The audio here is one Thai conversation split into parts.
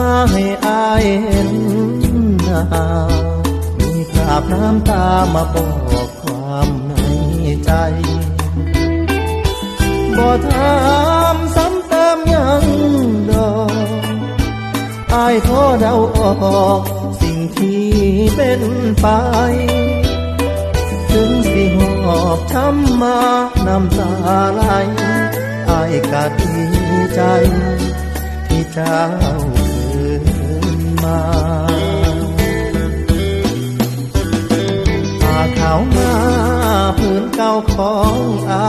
มาให้อายเห็นหนามีกราบน้ำตามาบอกความในใจบ่ถามซ้ำเติมยังดอกอายขอเดาออกสิ่งที่เป็นไป ถึงสิหอบช้ำมาน้ำตาไหลอายกะดีใจที่เจ้า มาผ้าขาวมาพื้นเก่าของอา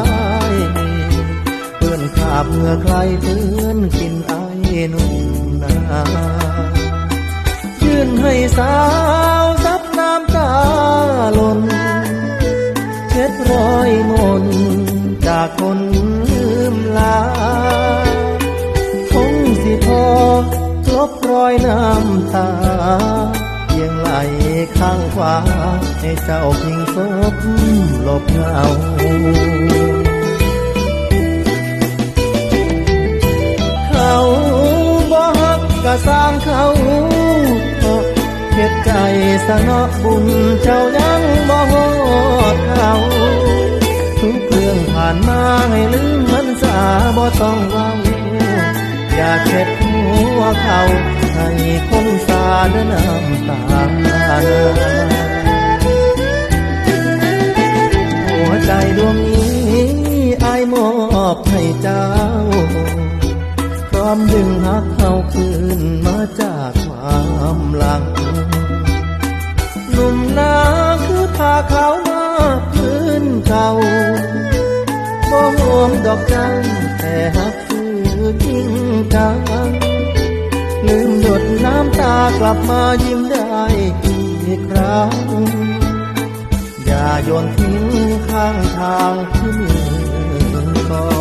ยเพื่อนขาบเมื่อใครเพื่อนกินไอนุ่มนายื่นให้สาวซับน้ำตาหล่นเช็ดรอยมนจากคนลืมลา ตายังไหลข้างขวา ให้เจ้าพิงศพหลบเงาเขาบ่ฮักก็สร้างเขาเฮ็ดใจสนอบุญเจ้ายังบ่ฮอดเขาทุกเรื่องผ่านมาให้ลืมมันสาบ่ต้องเว้าอย่าเช็ดหัวเขา สาเดินน้ำตาหัวใจดวงนี้อายมอบให้เจ้า พร้อมดึงหักเขาคืนมาจากความหลังหนุ่มนาคือผ้าขามาพื้นเก่าบ่ห่วงดอกจันแต่หักคือทิ้งกัน ลืมหยดน้ำตากลับมายิ้มได้อีกครั้ง อย่าโยนทิ้งข้างทางที่มีก่อ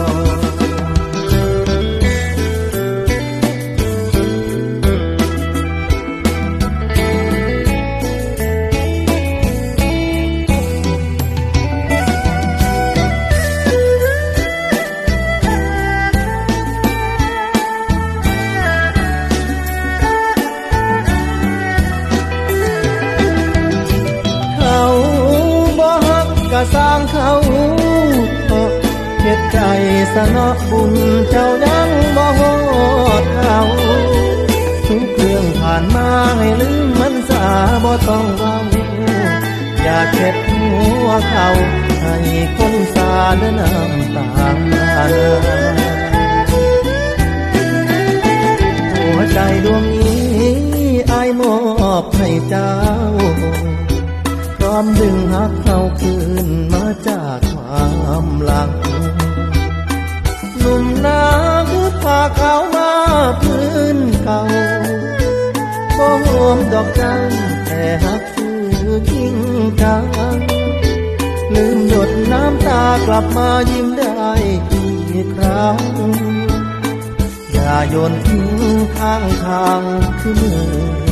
สร้างเขาเฮ็ดใจสนอบุญเจ้ายังบ่ฮอดเขาทุกเรื่องผ่านมาให้ลืมมันสาบ่ต้องเว้าอย่าเข็ดหัวเขาให้คนสาเดินน้ำตาหัามหลังหนุ่มนาคือผ้าขาวมาพื้นเก่าบ่ห่วงดอกจันแต่หักคือทิ้งกันลืมหยดน้ำตากลับมายิ้มได้อีกครั้งอย่าโยนทิ้งข้างทางคือมือ